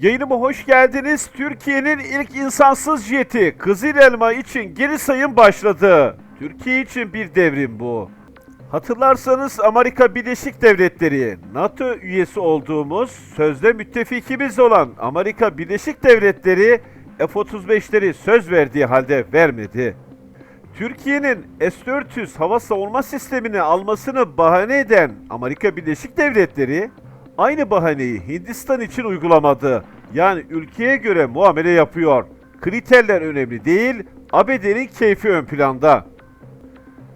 Yayınıma hoş geldiniz. Türkiye'nin ilk insansız jeti Kızıl Elma için geri sayım başladı. Türkiye için bir devrim bu. Hatırlarsanız Amerika Birleşik Devletleri, NATO üyesi olduğumuz sözde müttefikimiz olan Amerika Birleşik Devletleri F-35'leri söz verdiği halde vermedi. Türkiye'nin S-400 hava savunma sistemini almasını bahane eden Amerika Birleşik Devletleri aynı bahaneyi Hindistan için uygulamadı. Yani ülkeye göre muamele yapıyor. Kriterler önemli değil, ABD'nin keyfi ön planda.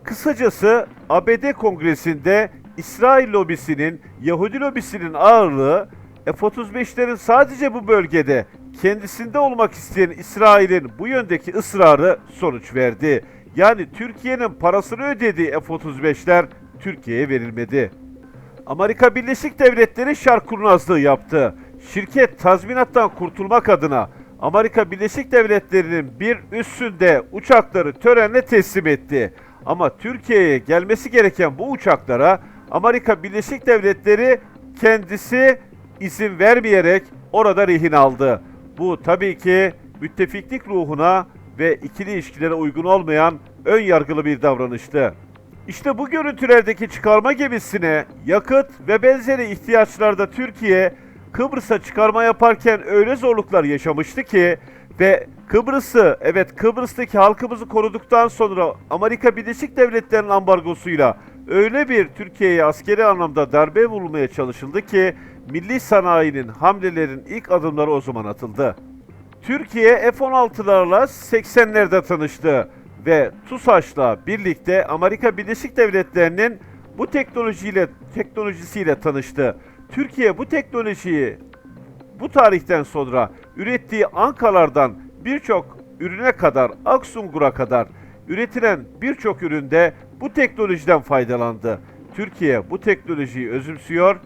Kısacası ABD Kongresi'nde İsrail lobisinin, Yahudi lobisinin ağırlığı F-35'lerin sadece bu bölgede kendisinde olmak isteyen İsrail'in bu yöndeki ısrarı sonuç verdi. Yani Türkiye'nin parasını ödediği F-35'ler Türkiye'ye verilmedi. Amerika Birleşik Devletleri şark kurnazlığı yaptı. Şirket tazminattan kurtulmak adına Amerika Birleşik Devletleri'nin bir üssünde uçakları törenle teslim etti. Ama Türkiye'ye gelmesi gereken bu uçaklara Amerika Birleşik Devletleri kendisi izin vermeyerek orada rehin aldı. Bu tabii ki müttefiklik ruhuna ve ikili ilişkilere uygun olmayan ön yargılı bir davranıştı. İşte bu görüntülerdeki çıkarma gemisine yakıt ve benzeri ihtiyaçlarda Türkiye Kıbrıs'a çıkarma yaparken öyle zorluklar yaşamıştı ki ve Kıbrıs'ı evet Kıbrıs'taki halkımızı koruduktan sonra Amerika Birleşik Devletleri'nin ambargosuyla öyle bir Türkiye'ye askeri anlamda darbe vurulmaya çalışıldı ki milli sanayinin hamlelerin ilk adımları o zaman atıldı. Türkiye F-16'larla 80'lerde tanıştı ve TUSAŞ'la birlikte Amerika Birleşik Devletleri'nin bu teknolojiyle teknolojisiyle tanıştı. Türkiye bu teknolojiyi bu tarihten sonra ürettiği Ankalardan birçok ürüne kadar, Aksungur'a kadar üretilen birçok üründe bu teknolojiden faydalandı. Türkiye bu teknolojiyi özümsüyor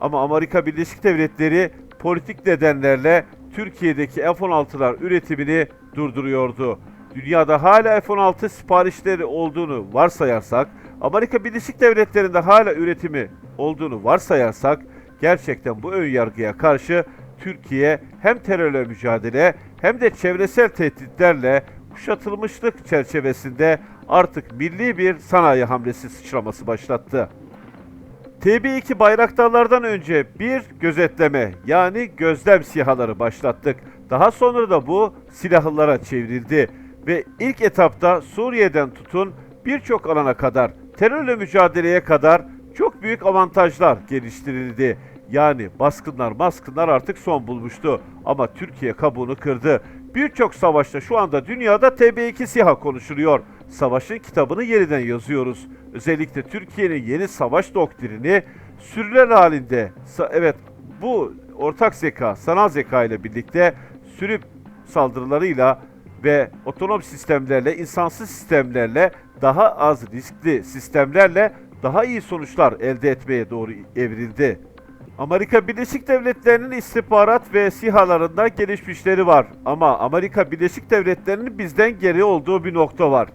ama Amerika Birleşik Devletleri politik nedenlerle Türkiye'deki F-16'lar üretimini durduruyordu. Dünyada hala F-16 siparişleri olduğunu varsayarsak, Amerika Birleşik Devletleri'nde hala üretimi olduğunu varsayarsak, gerçekten bu ön yargıya karşı Türkiye hem terörle mücadele hem de çevresel tehditlerle kuşatılmışlık çerçevesinde artık milli bir sanayi hamlesi sıçraması başlattı. TB2 bayraktarlardan önce bir gözetleme yani gözlem sihaları başlattık. Daha sonra da bu silahlılara çevrildi ve ilk etapta Suriye'den tutun birçok alana kadar terörle mücadeleye kadar çok büyük avantajlar geliştirildi. Yani baskınlar baskınlar artık son bulmuştu ama Türkiye kabuğunu kırdı. Birçok savaşta şu anda dünyada TB2 SİHA konuşuluyor. Savaşın kitabını yeniden yazıyoruz. Özellikle Türkiye'nin yeni savaş doktrini sürüler halinde evet bu ortak zeka, sanal zeka ile birlikte sürüp saldırılarıyla ve otonom sistemlerle, insansız sistemlerle, daha az riskli sistemlerle daha iyi sonuçlar elde etmeye doğru evrildi. Amerika Birleşik Devletleri'nin istihbarat ve sihalarında gelişmişleri var. Ama Amerika Birleşik Devletleri'nin bizden geri olduğu bir nokta var.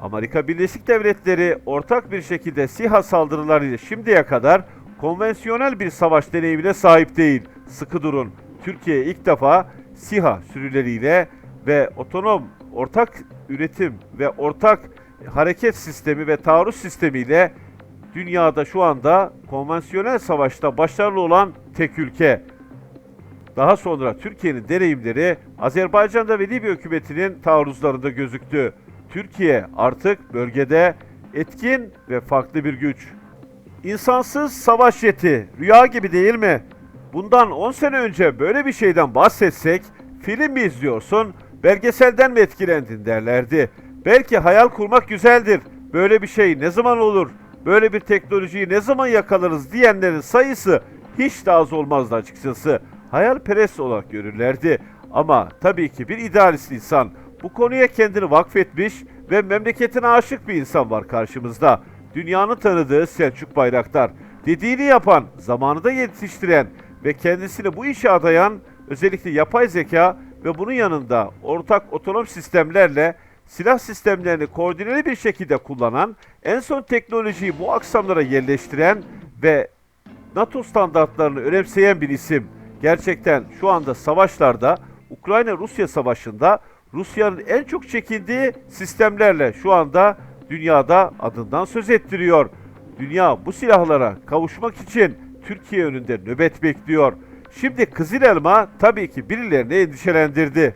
Amerika Birleşik Devletleri ortak bir şekilde SİHA saldırılarıyla şimdiye kadar konvansiyonel bir savaş deneyimine sahip değil. Sıkı durun. Türkiye ilk defa SİHA sürüleriyle ve otonom ortak üretim ve ortak hareket sistemi ve taarruz sistemiyle dünyada şu anda konvansiyonel savaşta başarılı olan tek ülke. Daha sonra Türkiye'nin deneyimleri Azerbaycan'da ve Libya hükümetinin taarruzlarında gözüktü. Türkiye artık bölgede etkin ve farklı bir güç. İnsansız savaş jeti, rüya gibi değil mi? Bundan 10 sene önce böyle bir şeyden bahsetsek, film mi izliyorsun, belgeselden mi etkilendin derlerdi. Belki hayal kurmak güzeldir. Böyle bir şey ne zaman olur? Böyle bir teknolojiyi ne zaman yakalarız diyenlerin sayısı hiç de az olmazdı açıkçası. Hayalperest olarak görürlerdi. Ama tabii ki bir idealist insan bu konuya kendini vakfetmiş ve memleketine aşık bir insan var karşımızda. Dünyanın tanıdığı Selçuk Bayraktar. Dediğini yapan, zamanında yetiştiren ve kendisini bu işe adayan özellikle yapay zeka ve bunun yanında ortak otonom sistemlerle silah sistemlerini koordineli bir şekilde kullanan, en son teknolojiyi bu aksamlara yerleştiren ve NATO standartlarını önemseyen bir isim. Gerçekten şu anda savaşlarda Ukrayna-Rusya savaşında Rusya'nın en çok çekindiği sistemlerle şu anda dünyada adından söz ettiriyor. Dünya bu silahlara kavuşmak için Türkiye önünde nöbet bekliyor. Şimdi Kızıl Elma tabii ki birilerini endişelendirdi.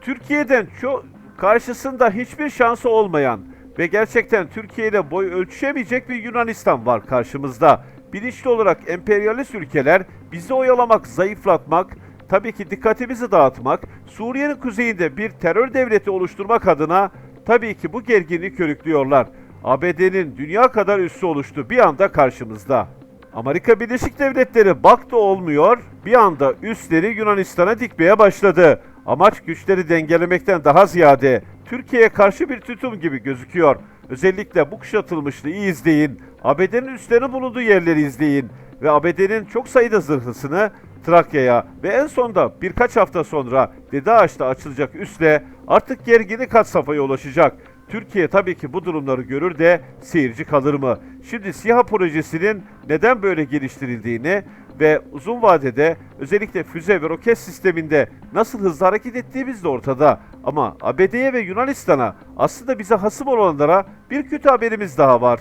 Türkiye'den çok karşısında hiçbir şansı olmayan ve gerçekten Türkiye ile boy ölçüşemeyecek bir Yunanistan var karşımızda. Bilinçli olarak emperyalist ülkeler bizi oyalamak, zayıflatmak, tabii ki dikkatimizi dağıtmak, Suriye'nin kuzeyinde bir terör devleti oluşturmak adına tabii ki bu gerginliği körüklüyorlar. ABD'nin dünya kadar üssü oluştu bir anda karşımızda. Amerika Birleşik Devletleri baktı olmuyor, bir anda üsleri Yunanistan'a dikmeye başladı. Amaç güçleri dengelemekten daha ziyade Türkiye'ye karşı bir tutum gibi gözüküyor. Özellikle bu kuşatılmışlığı iyi izleyin. ABD'nin üslerinin bulunduğu yerleri izleyin. Ve ABD'nin çok sayıda zırhlısını Trakya'ya ve en sonda birkaç hafta sonra Dede Ağaç'ta açılacak üsle artık gergini kat safhaya ulaşacak. Türkiye tabii ki bu durumları görür de seyirci kalır mı? Şimdi SİHA projesinin neden böyle geliştirildiğini ve uzun vadede özellikle füze ve roket sisteminde nasıl hızlı hareket ettiğimiz de ortada. Ama ABD'ye ve Yunanistan'a aslında bize hasım olanlara bir kötü haberimiz daha var.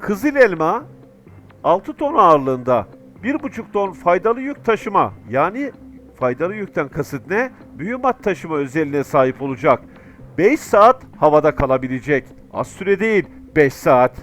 Kızıl elma 6 ton ağırlığında 1,5 ton faydalı yük taşıma yani faydalı yükten kasıt ne? Mühimmat taşıma özelliğine sahip olacak. 5 saat havada kalabilecek. Az süre değil 5 saat.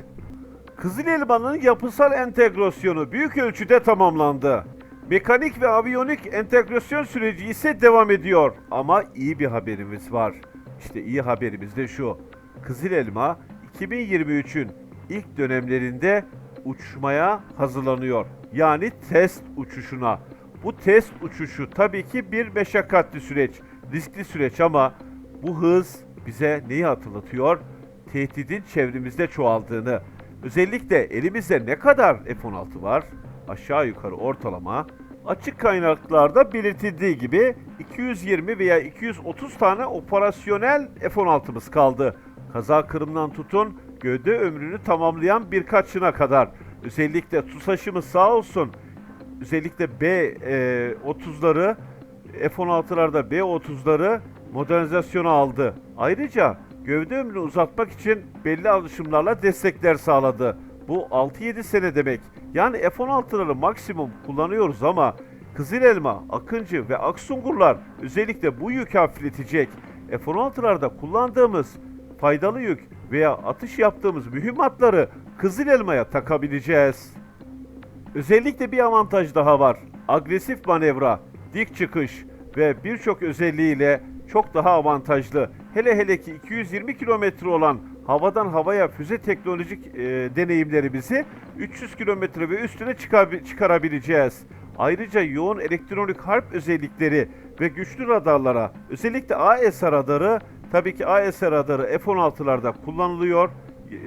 Kızıl elmanın yapısal entegrasyonu büyük ölçüde tamamlandı. Mekanik ve aviyonik entegrasyon süreci ise devam ediyor. Ama iyi bir haberimiz var. İşte iyi haberimiz de şu. Kızıl elma 2023'ün ilk dönemlerinde uçmaya hazırlanıyor. Yani test uçuşuna. Bu test uçuşu tabii ki bir meşakkatli süreç, riskli süreç ama bu hız bize neyi hatırlatıyor? Tehdidin çevremizde çoğaldığını. Özellikle elimizde ne kadar F-16 var? Aşağı yukarı ortalama açık kaynaklarda belirtildiği gibi 220 veya 230 tane operasyonel F-16'mız kaldı. Kaza Kırım'dan tutun gövde ömrünü tamamlayan birkaçına kadar. Özellikle TUSAŞ'ımız sağ olsun özellikle B-30'ları F-16'larda B-30'ları modernizasyona aldı. Ayrıca gövde ömrünü uzatmak için belli alışımlarla destekler sağladı. Bu 6-7 sene demek. Yani F-16'ları maksimum kullanıyoruz ama Kızıl Elma, Akıncı ve Aksungurlar özellikle bu yükü hafifletecek. F-16'larda kullandığımız faydalı yük veya atış yaptığımız mühimmatları Kızıl Elma'ya takabileceğiz. Özellikle bir avantaj daha var. Agresif manevra, dik çıkış ve birçok özelliğiyle çok daha avantajlı. Hele hele ki 220 kilometre olan havadan havaya füze teknolojik e, deneyimlerimizi 300 kilometre ve üstüne çıkar- çıkarabileceğiz. Ayrıca yoğun elektronik harp özellikleri ve güçlü radarlara, özellikle AES radarı, tabii ki AES radarı F-16'larda kullanılıyor.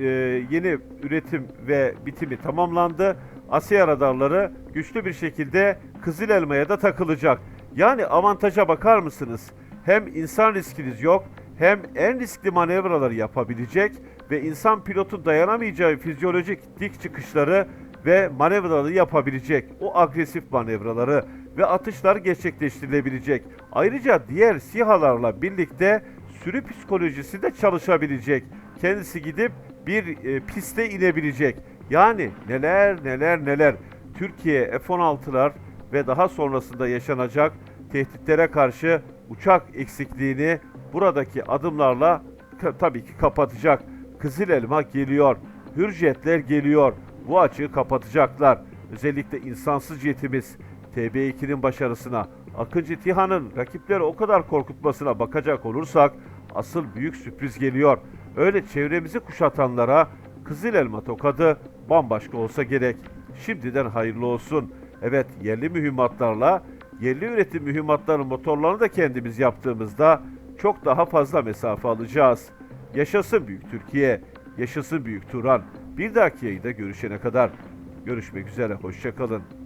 E, yeni üretim ve bitimi tamamlandı. Asya radarları güçlü bir şekilde Kızıl Elma'ya da takılacak. Yani avantaja bakar mısınız? Hem insan riskiniz yok, hem en riskli manevraları yapabilecek ve insan pilotun dayanamayacağı fizyolojik dik çıkışları ve manevraları yapabilecek. O agresif manevraları ve atışlar gerçekleştirilebilecek. Ayrıca diğer SİHA'larla birlikte sürü psikolojisi de çalışabilecek. Kendisi gidip bir e, piste inebilecek. Yani neler neler neler. Türkiye F-16'lar ve daha sonrasında yaşanacak tehditlere karşı uçak eksikliğini buradaki adımlarla tabii ki kapatacak. Kızıl Elma geliyor. Hürjetler geliyor. Bu açığı kapatacaklar. Özellikle insansız jetimiz TB2'nin başarısına, Akıncı TİHA'nın rakipleri o kadar korkutmasına bakacak olursak asıl büyük sürpriz geliyor. Öyle çevremizi kuşatanlara Kızıl Elma tokadı bambaşka olsa gerek. Şimdiden hayırlı olsun. Evet yerli mühimmatlarla yerli üretim mühimmatların motorlarını da kendimiz yaptığımızda çok daha fazla mesafe alacağız. Yaşasın Büyük Türkiye, yaşasın Büyük Turan. Bir dahaki yayında görüşene kadar görüşmek üzere, hoşçakalın.